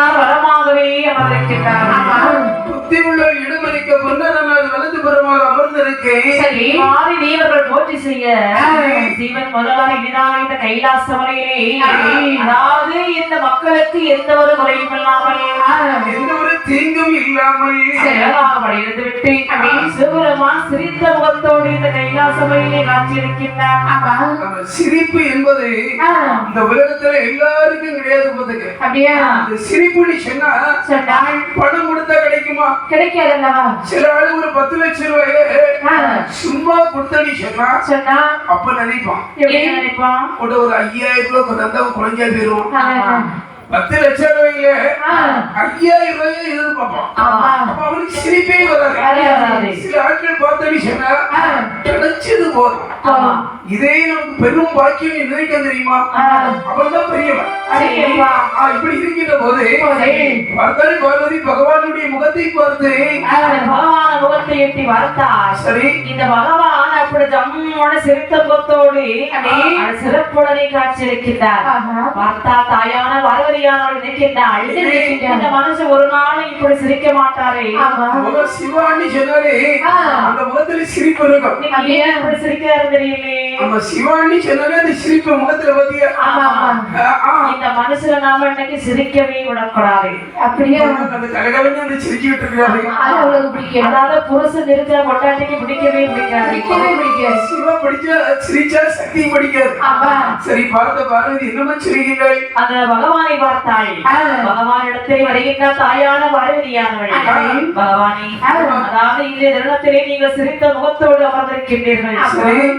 சிவபெருமானார் வரமாகவே அமர்ந்திருக்கின்றார். புத்தி உள்ள இடமளிக்க பொன்னரனால் வலது புறமாக அமர்ந்திருக்கேன். சரி மாறி தேவர்கள் போற்றி செய்ய. சிவன் முதலாக இனிதாக இந்த கைலாசமலையிலே அதாவது இந்த மக்களுக்கு எந்த ஒரு குறையும் இல்லாமல். எந்த ஒரு தீங்கும் இல்லாமல் இருந்து விட்டு சிவபெருமான் சிரித்த முகத்தோடு இந்த கைலாசமலையிலே காட்சியளிக்கின்றார். நம்ம சிரிப்பு என்பது இந்த உலகத்துல எல்லாருக்கும் கிடையாது போதுங்க அப்படியா? இந்த சிரிப்புன்னு சொன்னா பணம் கொடுத்தா கிடைக்குமா? கிடைக்காது அல்லவா சில ஆளு ஒரு பத்து லட்சம் ரூபாய சும்மா கொடுத்தடி சொன்னா சொன்னா? அப்ப நினைப்பான். நினைப்பான்? ஒரு ஐயாயிரம் ரூபாய் குறைஞ்சா போயிரும் ஆமா. பத்து லட்சம் ரூபாயில. ஐயாயிரம் ரூபாயை எதிர்பார்ப்பான். அப்ப அவனுக்கு சிரிப்பே வராது. சில ஆட்கள் சொன்னா ஆ. கிடைச்சது போதும். இதே நமக்கு பெரும் பாக்கியம் நீ நினைக்க தெரியுமா. அவன்தான் பெரியவன். இப்படி இருக்கின்ற போது. பார்த்தால் பார்வதி பகவானுடைய முகத்தை பார்த்து பகவான முகத்தை எட்டி பார்த்தார் சரி. இந்த பகவான் அப்படி ஜம்மோட சிரித்த முகத்தோடு சிறப்புடனே காட்சியளிக்கின்றார். பார்த்தா தாயான பார்வதியானவள் நினைக்கின்றாள் இந்த மனுஷன் ஒரு நாளும் இப்படி சிரிக்க மாட்டாரே. சிவான்னு சொன்னாலே. அந்த முகத்துல சிரிப்பு இருக்கும். இன்னைக்கு ஏன் இப்படி சிரிக்கிறாரு தெரியலையே. நம்ம சிவான்னு சொன்னாலே அந்த சிரிப்பு முகத்துல பத்தி இந்த மனுஷனை நாம இன்னைக்கு சிரிக்கவே விடக்கூடாது. அப்படியே? அவளுக்கு பிடிக்கும் அதாவது புருஷன் இருக்கிற பொட்டாட்டிக்கு பிடிக்கவே பிடிக்காது. பிடிக்கவே பிடிக்காது. சிவா படிச்சா சிரிச்சா சக்தி படிக்காது. ஆமா. சரி பார்த்த பார்வதி என்னமா சிரிக்கிறாய் அந்த பகவானை பார்த்தாள். பகவான் இடத்தில் வருகின்ற தாயான பார்வதியானவள் பகவானே அதாவது இந்த தருணத்திலே நீங்கள் சிரித்த முகத்தோடு அமர்ந்திருக்கின்றீர்கள்.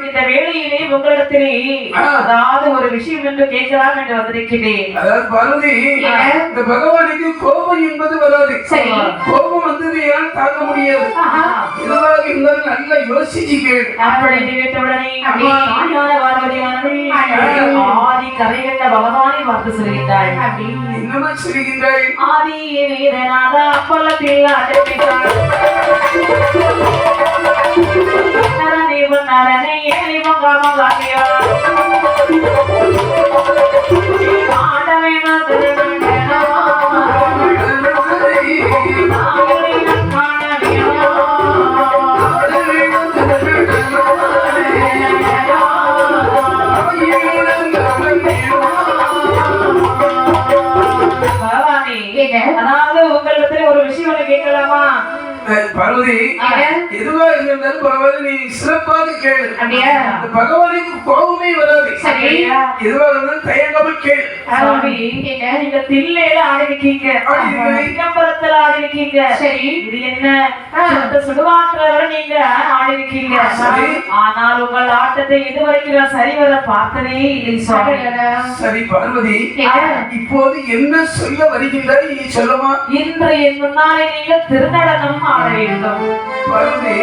இந்த வேளையிலே உங்களிடத்திலே ஆ. அதாவது ஒரு விஷயம் என்று கேட்கலாம் என்று வந்திருக்கின்றேன் அதாவது பார்வதி இந்த பகவானுக்கு கோபம் என்பது வராது. கோபம் வந்தது ஏன்? தாங்க முடியாது. எதுவாக இருந்தாலும் நல்லா யோசிச்சு கேளு அப்படி என்று கேட்டவுடனே அப்படியே. தாயான பார்வதியானவள் ஆதி கரைகண்ட பகவானை பார்த்து சொல்கின்றாள் என்னமா சிரிக்கின்றாய் ஆதி வீரநாத அப்பலத்தில் அழைப்பித்தார் நரதேவன் நரனை அதாவது உங்களிடத்துல ஒரு விஷயம் கேட்கலாமா? பார்வதி எதுவா இருந்தாலும் பரவாயில்ல நீ சிறப்பாக கேளு. இந்த பகவானுக்கு கோபமே வராது. எதுவா இருந்தாலும் தயங்காமல் கேளு. நீங்க தில்லையில ஆடிருக்கேன். சிதம்பரத்துல ஆடிருக்கீங்க சரி. இது என்ன? சுடுகாட்டுல நீங்க சரி. ஆனால் உங்கள் ஆட்டத்தை இதுவரைக்கும் நான் சரிவர பார்த்ததே இல்லை சரி பார்வதி. இப்போது என்ன சொல்ல வருகின்றாய் நீ சொல்லமா இன்று என் முன்னாலே நீங்கள் திருநடனம் ஆட வேண்டும். பார்வதி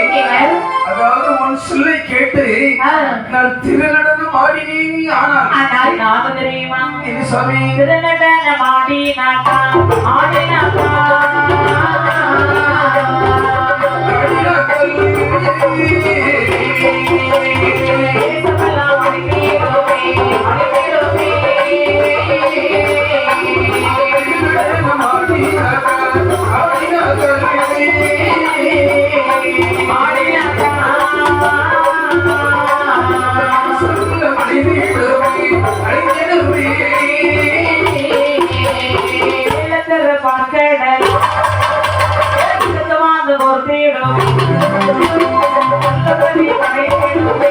அதாவது உன் சொல்லை கேட்டு நான் திருநடனம் ஆடினேன் ஆனால். நாம தெரியுமா இது சாமி திருநடனம் ஆடினாக்கா? ஆடினாக்கா? தேசமெல்லாம் வெள்ளத்திற பார்க்கடல், சுத்தமான ஒரு தேடும். நல்லபடி கடைபிடிப்பே,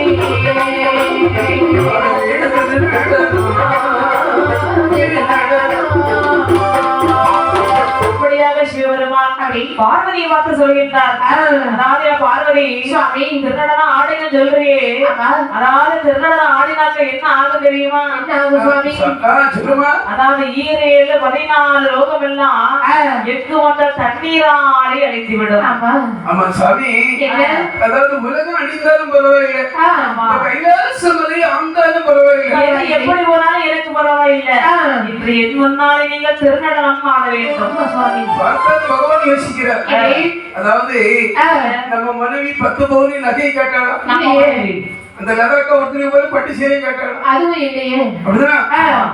பார்வதியை பார்த்து சொல்கின்றார் அதாவது பார்வதி சுவாமி. திருநடனம் ஆடின சொல்றியே. அதாவது திருநடனம் ஆடினாக்க என்ன ஆகும் தெரியுமா? சுவாமி? அதாவது ஈரேழு பதினாலு லோகம் எல்லாம். எக்கு வந்த தண்ணீராலே அழித்து விடும். ஆமா. என்ன? அதாவது உலகம் அழிந்தாலும் பரவாயில்லை. கைலாசமலை ஆண்டாலும் பரவாயில்லை. எப்படி போனாலும் எனக்கு பரவாயில்லை. இன்று என் முன்னாலே நீங்கள் திருநடனம் ஆட வேண்டும். ஆமா சுவாமி. பார்த்தா பகவான் யோசிக்கிறார். அதாவது. நம்ம மனைவி பத்து பவுனி நகையை கேட்டாளா? இல்லையே. அந்த லதாக்கா ஒருத்தருக்கு போல பட்டு சேரை கேட்டாளா? அதுவும் இல்லையே. அப்படிதான்.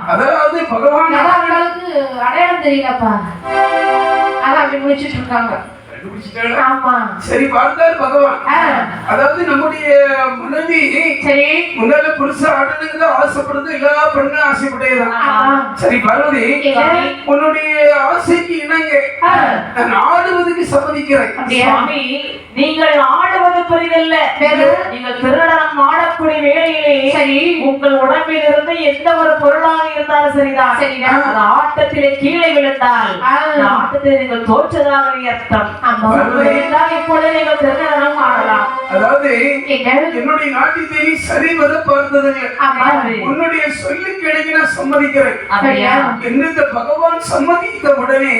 அதாவது பகவான் அடையாளம் தெரியலப்பா. அதான் அப்படி முடிச்சிட்டு இருக்காங்க. சரி பார்த்தார் பகவான். அதாவது நம்முடைய மனைவி சரி முன்னால புருஷ ஆடணுங்கிறத ஆசைப்படுறது எல்லா பெண்களும் ஆசைப்பட்டேதான் ஆமா சரி பார்வதி என்ன? உன்னுடைய ஆசைக்கு இணங்க. நான் ஆடுவதற்கு சம்மதிக்கிறேன்? சுவாமி நீங்கள் ஆடுவது பெரிதல்ல? நீங்கள் திருநடனம் ஆடக்கூடிய வேளையிலே சரி. உங்கள் உடம்பில் இருந்து எந்த ஒரு பொருளாக இருந்தாலும் சரிதான் சரிதான். ஆட்டத்திலே கீழே விழுந்தால் ஆட்டத்தில் நீங்கள் தோற்றதாக அர்த்தம் அதாவது என்ன? என்னுடைய நாட்டியத்தை நீ சரிவர பார்த்ததில்லை ஆமா உன்னுடைய சொல்லுக்கு இடையே நான் சம்மதிக்கிறேன். என்று பகவான் சம்மதித்த உடனே.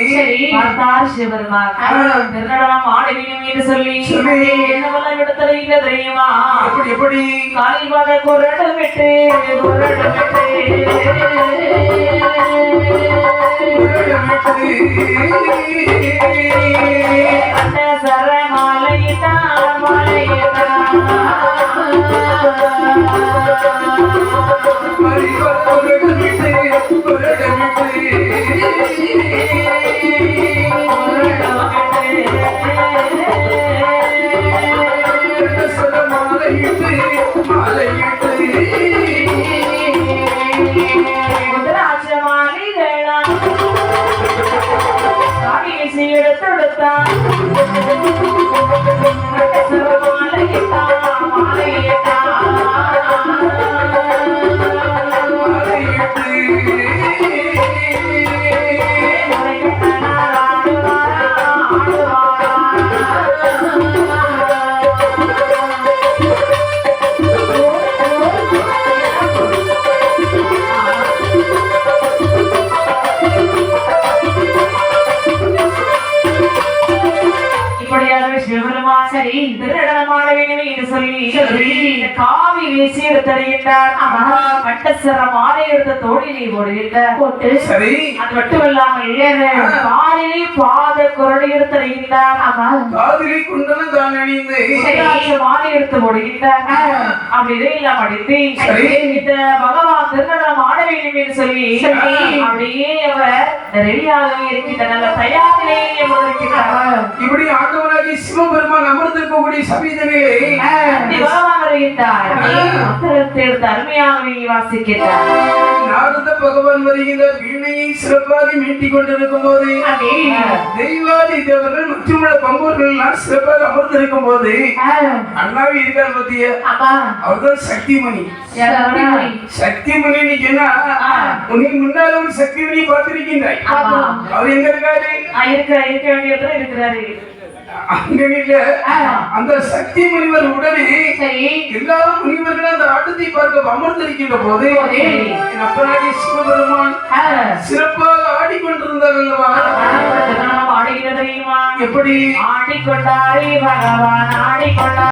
திருநடனம் ஆட வேண்டும் என்று சொல்லி சொல்லி. என்னவெல்லாம் விடுத்தது இல்லை தெரியுமா? எப்படி எப்படி? காலில் வர குரடு விட்டு குரடு விட்டு. அந்த சர காவி வீசி எடுத்தறிகின்றார் கட்டசர மாலை எடுத்த தோழிலை போடுகின்றார் சரி. அது மட்டுமல்லாமல் காலிலே பாத குரலை எடுத்தறிகின்றார் ஆமா காதலி குண்டலம் தான் அணிந்து எடுத்து போடுகின்றார் அப்படி இதை இல்லாம அடித்து சரி. இந்த பகவான் திருநடனம் ஆட வேண்டும் என்று சொல்லி சரி. அப்படியே அவர் ரெடியாகவே இருக்கின்ற நல்ல தயாரிலேயே அவர் இருக்கின்றார் இப்படி ஆண்டவனாகி சிவபெருமான் அமர்ந்திருக்கக்கூடிய அப்படி பகவான் வருகின்றார். மந்திரத்தை எடுத்து அருமையாகவே வாசிக்கின்றார். நாரத பகவான் வருகின்ற வீணையை சிறப்பாக மீட்டிக் கொண்டிருக்கும் போது தெய்வாதி தேவர்கள் மற்றும் பம்பூர்கள் எல்லாம் சிறப்பாக அமர்ந்திருக்கும் போது அண்ணாவி இருக்கார் பத்திய? அவர்தான் சக்திமணி. சக்திமணி. சக்திமணி நீ என்ன உனக்கு முன்னால ஒரு சக்திமணி பார்த்திருக்கின்றாய். அவர் எங்க இருக்காரு? இருக்க இருக்க வேண்டிய இடத்துல இருக்கிறாரு. அந்த சக்தி முனிவர் உடனே சரி. எல்லா முனிவர்களும் அந்த ஆட்டத்தை பார்க்க அமர்ந்திருக்கின்ற போது. என் அப்பனாகி சிவபெருமான் சிறப்பாக ஆடிக்கொண்டிருந்தார் அல்லவா? தெரியுமா எப்படி? ஆடிக்கொண்டாரே பகவான் ஆடிக்கொண்டார்